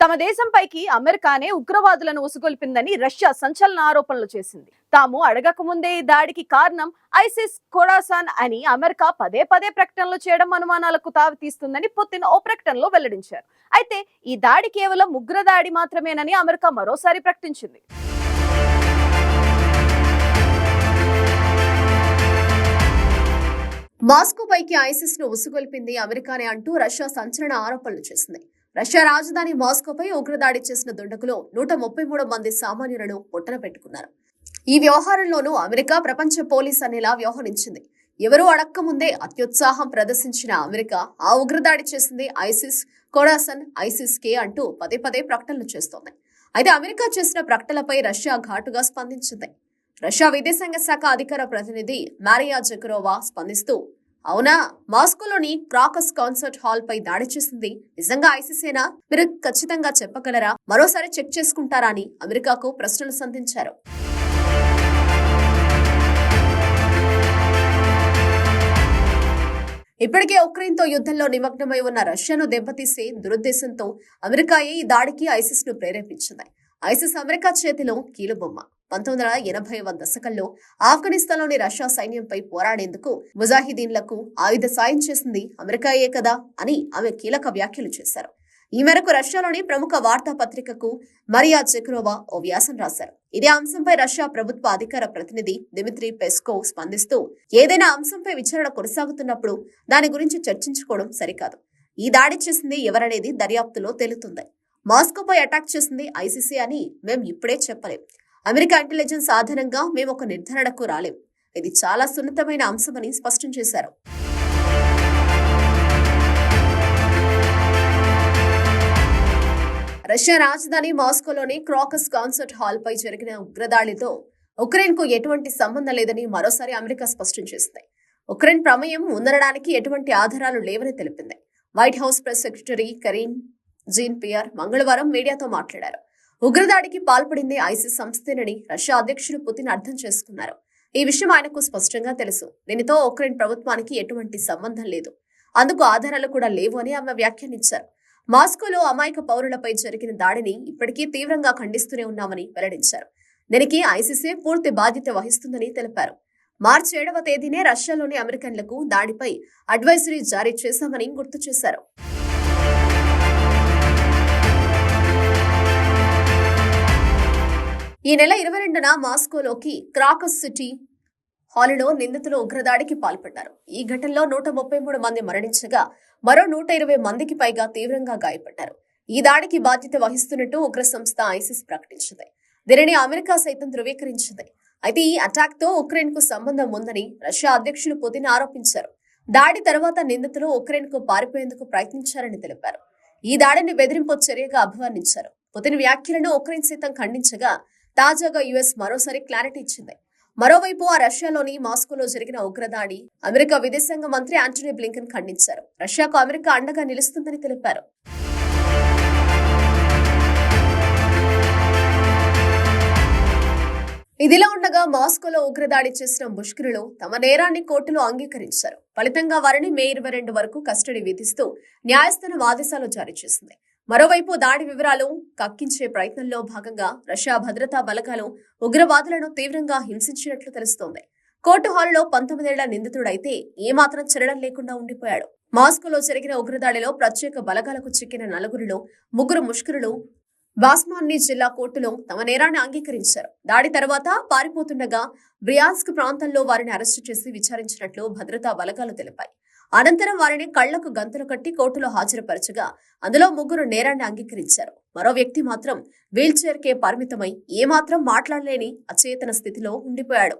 తమ దేశంపైకి అమెరికానే ఉగ్రవాదులను ఉసుగొల్పిందని రష్యా సంచలన ఆరోపణలు చేసింది. తాము అడగకముందే ఈ దాడికి కారణం ఐసిస్ కొడాసాన్ అని అమెరికా పదే పదే ప్రకటనలు చేయడం అనుమానాలకు తావితీస్తుందని పుతిన్ ఓ ప్రకటనలో వెల్లడించారు. అయితే ఈ దాడి కేవలం ఉగ్ర దాడి మాత్రమేనని అమెరికా మరోసారి ప్రకటించింది. మాస్కో పైకి ఐసిస్ను ఉసుగొల్పింది అమెరికానే అంటూ రష్యా సంచలన ఆరోపణలు చేసింది. రష్యా రాజధాని మాస్కోపై ఉగ్రదాడి చేసిన దుండగులు నూట ముప్పై మూడు మంది సామాన్యులను పొట్టన పెట్టుకున్నారు. ఈ వ్యవహారంలోనూ అమెరికా ప్రపంచ పోలీస్ అనేలా వ్యవహరించింది. ఎవరూ అడక్కముందే అత్యుత్సాహం ప్రదర్శించిన అమెరికా ఆ ఉగ్రదాడి చేసింది ఐసిస్ కొడాసన్ ఐసిస్ కే అంటూ పదే పదే ప్రకటనలు చేస్తోంది. అయితే అమెరికా చేసిన ప్రకటనలపై రష్యా ఘాటుగా స్పందించింది. రష్యా విదేశాంగ శాఖ అధికార ప్రతినిధి మారియా జకరోవా స్పందిస్తూ అవునా? మాస్కోలోని క్రాకస్ కాన్సర్ట్ హాల్ పై దాడి చేసింది నిజంగా ఐసీసేనా మీరు ఖచ్చితంగా చెప్పగలరా? మరోసారి చెక్ చేసుకుంటారా అని అమెరికాకు ప్రశ్నలు సంధించారు. ఇప్పటికే ఉక్రెయిన్తో యుద్ధంలో నిమగ్నమై ఉన్న రష్యాను దెబ్బతీసే దురుద్దేశంతో అమెరికాయే ఈ దాడికి ఐసిస్ను ప్రేరేపించింది. ఐసిస్ అమెరికా చేతిలో కీలుబొమ్మ. పంతొమ్మిది వందల ఎనభైవ దశకంలో ఆఫ్ఘనిస్తాన్లోని రష్యా సైన్యంపై పోరాడేందుకు ముజాహిదీన్లకు ఆయుధ సాయం చేసింది అమెరికాయే కదా అని ఆమె కీలక వ్యాఖ్యలు చేశారు. ఈ మేరకు రష్యాలోని ప్రముఖ వార్తాపత్రికకు మరియా చెక్రోవా ఓ వ్యాసం రాశారు. ఇదే అంశంపై రష్యా ప్రభుత్వ అధికార ప్రతినిధి దిమిత్రి పెస్కో స్పందిస్తూ ఏదైనా అంశంపై విచారణ కొనసాగుతున్నప్పుడు దాని గురించి చర్చించుకోవడం సరికాదు. ఈ దాడి చేసింది ఎవరనేది దర్యాప్తులో తేలుతుంది. మాస్కోపై అటాక్ చేసింది ఐసీసీ అని మేము ఇప్పుడే చెప్పలేం. అమెరికా ఇంటెలిజెన్స్ ఆధారంగా మేము ఒక నిర్ధారణకు రాలేం. ఇది చాలా సున్నితమైన అంశమని స్పష్టం చేశారు. రష్యా రాజధాని మాస్కోలోని క్రాకస్ కాన్సర్ట్ హాల్ పై జరిగిన ఉగ్రదాడితో ఉక్రెయిన్కు ఎటువంటి సంబంధం లేదని మరోసారి అమెరికా స్పష్టం చేసింది. ఉక్రెయిన్ ప్రమేయం ఉందనడానికి ఎటువంటి ఆధారాలు లేవని తెలిపింది. White House press secretary Karine Jean Pierre మంగళవారం మీడియాతో మాట్లాడారు. ఉగ్రదాడికి పాల్పడింది ఐసిస్ సంస్థేనని రష్యా అధ్యక్షుడు పుతిన్ అర్థం చేసుకున్నారు. ఈ విషయం ఆయనకు స్పష్టంగా తెలుసు. దీనితో ఉక్రెయిన్ ప్రభుత్వానికి ఎటువంటి సంబంధం లేదు. అందుకు ఆధారాలు కూడా లేవు అని ఆమె వ్యాఖ్యానించారు. మాస్కోలో అమాయక పౌరులపై జరిగిన దాడిని ఇప్పటికీ తీవ్రంగా ఖండిస్తూనే ఉన్నామని వెల్లడించారు. దీనికి ఐసీసీ పూర్తి బాధ్యత వహిస్తుందని తెలిపారు. మార్చి ఏడవ తేదీనే రష్యాలోని అమెరికన్లకు దాడిపై అడ్వైజరీ జారీ చేశామని గుర్తు చేశారు. ఈ నెల ఇరవై రెండున మాస్కోలోకి క్రాకస్ సిటీ హాలులో నిందితులు ఉగ్రదాడికి పాల్పడ్డారు. ఈ ఘటనలో నూట ముప్పై మూడు మంది మరణించగా మరో నూట ఇరవై మందికి పైగా తీవ్రంగా గాయపడ్డారు. ఈ దాడికి బాధ్యత వహిస్తున్నట్టు ఉగ్ర సంస్థ ఐసిస్ ప్రకటించింది. దీనిని అమెరికా సైతం ధృవీకరించింది. అయితే ఈ అటాక్తో ఉక్రెయిన్కు సంబంధం ఉందని రష్యా అధ్యక్షులు పుతిన్ ఆరోపించారు. దాడి తర్వాత నిందితులు ఉక్రెయిన్కు పారిపోయేందుకు ప్రయత్నించారని తెలిపారు. ఈ దాడిని బెదిరింపు చర్యగా అభివర్ణించారు. పుతిన్ వ్యాఖ్యలను ఉక్రెయిన్ సైతం ఖండించగా తాజాగా యుఎస్ మరోసారి క్లారిటీ ఇచ్చింది. మరోవైపు ఆ రష్యాలోని మాస్కోలో జరిగిన ఉగ్రదాడి అమెరికా విదేశాంగ మంత్రి ఆంటనీ బ్లింకన్ ఖండించారు. రష్యాకు అమెరికా అండగా నిలుస్తుందని తెలిపారు. ఇదిలా ఉండగా మాస్కోలో ఉగ్రదాడి చేసిన ముష్కరులు తమ నేరాన్ని కోర్టులో అంగీకరించారు. ఫలితంగా వారిని మే ఇరవై రెండు వరకు కస్టడీ విధిస్తూ న్యాయస్థానం ఆదేశాలు జారీ చేసింది. మరోవైపు దాడి వివరాలు కక్కించే ప్రయత్నంలో భాగంగా రష్యా భద్రతా బలగాలు ఉగ్రవాదులను తీవ్రంగా హింసించినట్లు తెలుస్తోంది. కోర్టు హాలులో పంతొమ్మిదేళ్ళ నిందితుడైతే ఏమాత్రం చెరడం లేకుండా ఉండిపోయాడు. మాస్కోలో జరిగిన ఉగ్రదాడిలో ప్రత్యేక బలగాలకు చిక్కిన నలుగురిలో ముగ్గురు ముష్కరులు బాస్మాన్ని జిల్లా కోర్టులో తమ నేరాన్ని అంగీకరించారు. దాడి తర్వాత పారిపోతుండగా బ్రియాస్క్ ప్రాంతంలో వారిని అరెస్టు చేసి విచారించినట్లు భద్రతా బలగాలు తెలిపాయి. అనంతరం వారిని కళ్ళకు గంతులు కట్టి కోర్టులో హాజరుపరచగా అందులో ముగ్గురు నేరాన్ని అంగీకరించారు. మరో వ్యక్తి మాత్రం వీల్చైర్కే కే పరిమితమై ఏమాత్రం మాట్లాడలేని అచేతన స్థితిలో ఉండిపోయాడు.